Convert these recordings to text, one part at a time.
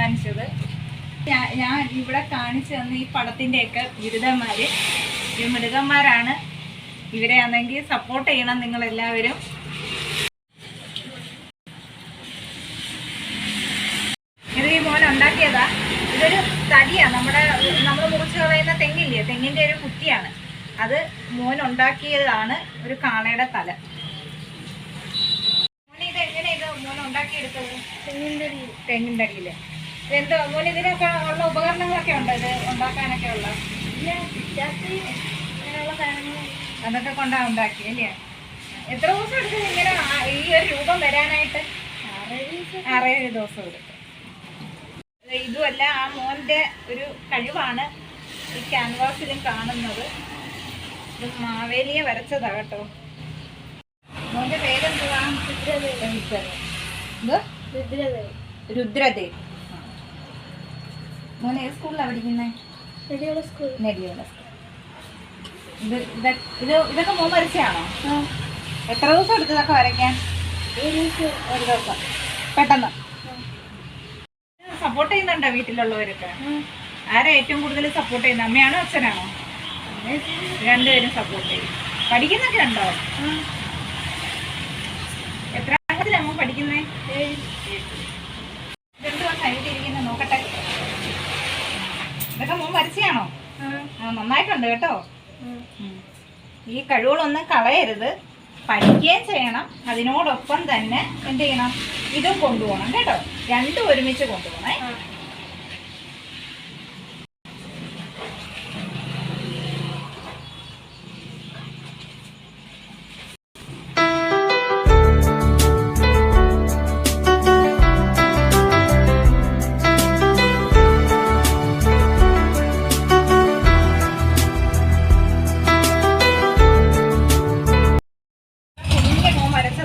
തീരുമാനിച്ചത്. ഞാൻ ഇവിടെ കാണിച്ചു തന്ന ഈ പടത്തിന്റെയൊക്കെ ബിരുദന്മാര് ഈ മൃഗന്മാരാണ്. ഇവരെ ആണെങ്കിൽ സപ്പോർട്ട് ചെയ്യണം നിങ്ങൾ എല്ലാവരും ഇത് ഈ മോൻ ഉണ്ടാക്കിയതാ. ഇതൊരു തടിയാ. നമ്മുടെ നമ്മൾ മുറിച്ച് കളയുന്ന തെങ്ങില്ലേ? തെങ്ങിന്റെ ഒരു കുറ്റിയാണ്. അത് മോൻ ഉണ്ടാക്കിയതാണ് ഒരു കാളയുടെ തല. മോനെ ഇത് എങ്ങനെയാണ് ഇത് മോൻ ഉണ്ടാക്കിയെടുത്തത്? തെങ്ങിന്റെ തെങ്ങിന്റെ അടിയിൽ. എന്തോ മോൻ ഇതിനൊക്കെ ഉള്ള ഉപകരണങ്ങളൊക്കെ ഉണ്ടോ? ഇത് ഉണ്ടാക്കാനൊക്കെ ഉള്ള? അതൊക്കെ കൊണ്ടാ ഉണ്ടാക്കി അല്ലേ? എത്ര ദിവസം എടുക്കും ഇങ്ങനെ ഈ ഒരു രൂപം വരാനായിട്ട്? ആറേഴ് ദിവസം. എടുക്കും. ഇതുമല്ല ആ മോന്റെ ഒരു കഴിവാണ് ഈ ക്യാൻവാസിലും കാണുന്നത്. ഇത് മാവേലിയെ വരച്ചതാ കേട്ടോ. മോന്റെ പേരെന്തുവാ? രുദ്രദേവ്. രുദ്രദേവ്. മോൻ ഏത് സ്കൂളിലാണ് പഠിക്കുന്നത് നെടിയോള ഇത- ഇത് ഇതൊക്കെ മോൻ വരച്ചാണോ എത്ര ദിവസം എടുത്തു ഇതൊക്കെ വരയ്ക്കാൻ? ഒരു ദിവസം. പെട്ടെന്ന്. സപ്പോർട്ട് ചെയ്യുന്നുണ്ടോ വീട്ടിലുള്ളവരൊക്കെ? ആരാ ഏറ്റവും കൂടുതൽ സപ്പോർട്ട് ചെയ്യുന്നത് അമ്മയാണോ അച്ഛനാണോ? രണ്ടുപേരും സപ്പോർട്ട് ചെയ്യും. പഠിക്കുന്നൊക്കെ ഉണ്ടോ? ഇതൊക്കെ മോൻ വരച്ചാണോ ആ. നന്നായിട്ടുണ്ട് കേട്ടോ. ഈ കഴിവുകളൊന്നും കളയരുത്. പഠിക്കുകയും ചെയ്യണം. അതിനോടൊപ്പം തന്നെ എന്ത് ചെയ്യണം? ഇതും കൊണ്ടുപോകണം കേട്ടോ. രണ്ടും ഒരുമിച്ച് കൊണ്ടുപോകണേ.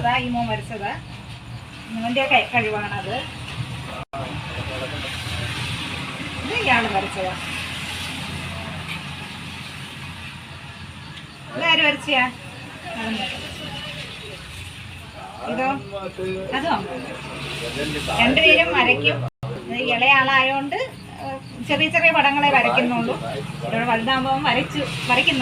വരച്ചതാ ഈ മോൻ വരച്ചതാ മോന്റെ കൈ- കഴിവാണത് ഇയാൾ വരച്ചതാ ഇതാര് വരച്ചയാ. ഇതോ? അതോ? അമ്മ. രണ്ടുപേരും വരയ്ക്കും. ഇളയാളായോണ്ട് ചെറിയ ചെറിയ പടങ്ങളെ വരയ്ക്കുന്നുള്ളൂ. ഇവിടെ വലുതാകുമ്പോൾ വരച്ചു വരയ്ക്കും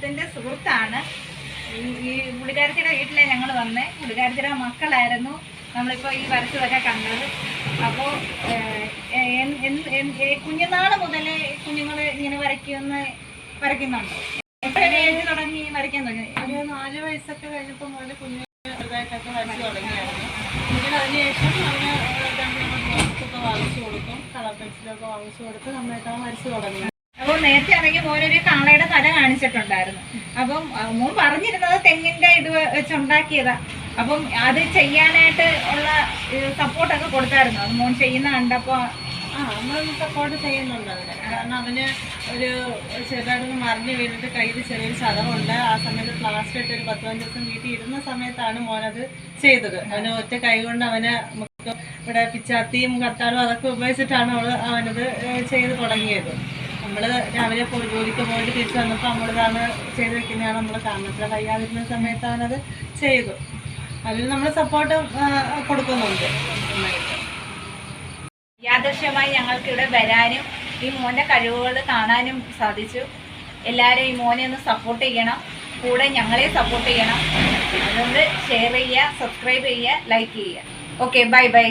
സുഹൃത്തിന്റെ സുഹൃത്താണ്. ഈ പുള്ളിക്കാരത്തിയുടെ വീട്ടിലെ ഞങ്ങൾ വന്നേ. പുള്ളിക്കാരത്തിയുടെ മക്കളായിരുന്നു. നമ്മളിപ്പോൾ ഈ വരച്ചതൊക്കെ കണ്ടത്. അപ്പോൾ കുഞ്ഞുനാൾ മുതലേ കുഞ്ഞുങ്ങൾ ഇങ്ങനെ വരയ്ക്കുന്ന വരയ്ക്കുന്നുണ്ട്. ഏജ് തുടങ്ങി വരയ്ക്കാൻ തുടങ്ങി? നാല് വയസ്സൊക്കെ കഴിഞ്ഞപ്പോൾ മുതൽ കുഞ്ഞ് ചെറുതായിട്ടൊക്കെ തുടങ്ങിയായിരുന്നു. അതിനുശേഷം നമ്മൾ വാങ്ങിച്ചു കൊടുക്കും. കളർ പെൻസിലൊക്കെ വാങ്ങിച്ചു കൊടുത്ത് നമ്മളായിട്ടാണ് വരച്ചു വരച്ച് തുടങ്ങി. അപ്പോൾ നേരത്തെ ആണെങ്കിൽ മോനൊരു കാളയുടെ തല കാണിച്ചിട്ടുണ്ടായിരുന്നു. അപ്പം മോൻ പറഞ്ഞിരുന്നത് തെങ്ങിന്റെ ഇത് വെച്ചുണ്ടാക്കിയതാ. അപ്പം അത് ചെയ്യാനായിട്ട് ഉള്ള സപ്പോർട്ടൊക്കെ കൊടുത്തായിരുന്നു. അത് മോൻ ചെയ്യുന്ന കണ്ടപ്പോൾ ആ നമ്മൾ സപ്പോർട്ട് ചെയ്യുന്നുണ്ട് അവന്. കാരണം അവന് ഒരു ചെറുതായിട്ടൊന്ന് മറിഞ്ഞ് വീണിട്ട് കയ്യിൽ ചെറിയൊരു ചതവുണ്ട്. ആ സമയത്ത് പ്ലാസ്റ്റർ ഇട്ട് ഒരു പത്ത് പതിനഞ്ച് ദിവസം വീട്ടിൽ ഇരുന്ന സമയത്താണ് മോനത് ചെയ്തത്. അവന് ഒറ്റ കൈ കൊണ്ട് അവന് ഇവിടെ പിച്ചാത്തിയും കത്താനും അതൊക്കെ ഉപയോഗിച്ചിട്ടാണ് അവൾ അവനത് ചെയ്ത് തുടങ്ങിയത്. നമ്മൾ രാവിലെ പോയി ജോലിക്ക് പോയിട്ട് തിരിച്ചു വന്നപ്പോൾ നമ്മളിതാണ് ചെയ്ത് വെക്കുന്നതാണ് നമ്മൾ കാണുന്നത് വയ്യാതിരുന്ന സമയത്ത് അവനത് ചെയ്തു അതിൽ നമ്മൾ സപ്പോർട്ട് കൊടുക്കുന്നുണ്ട്. യാദൃശ്യമായി ഞങ്ങൾക്ക് ഇവിടെ വരാനും ഈ മോന്റെ കഴിവുകൾ കാണാനും സാധിച്ചു. എല്ലാവരും ഈ മോനെ ഒന്ന് സപ്പോർട്ട് ചെയ്യണം. കൂടെ ഞങ്ങളെ സപ്പോർട്ട് ചെയ്യണം. അതുകൊണ്ട് ഷെയർ ചെയ്യുക സബ്സ്ക്രൈബ് ചെയ്യുക ലൈക്ക് ചെയ്യുക. Okay bye bye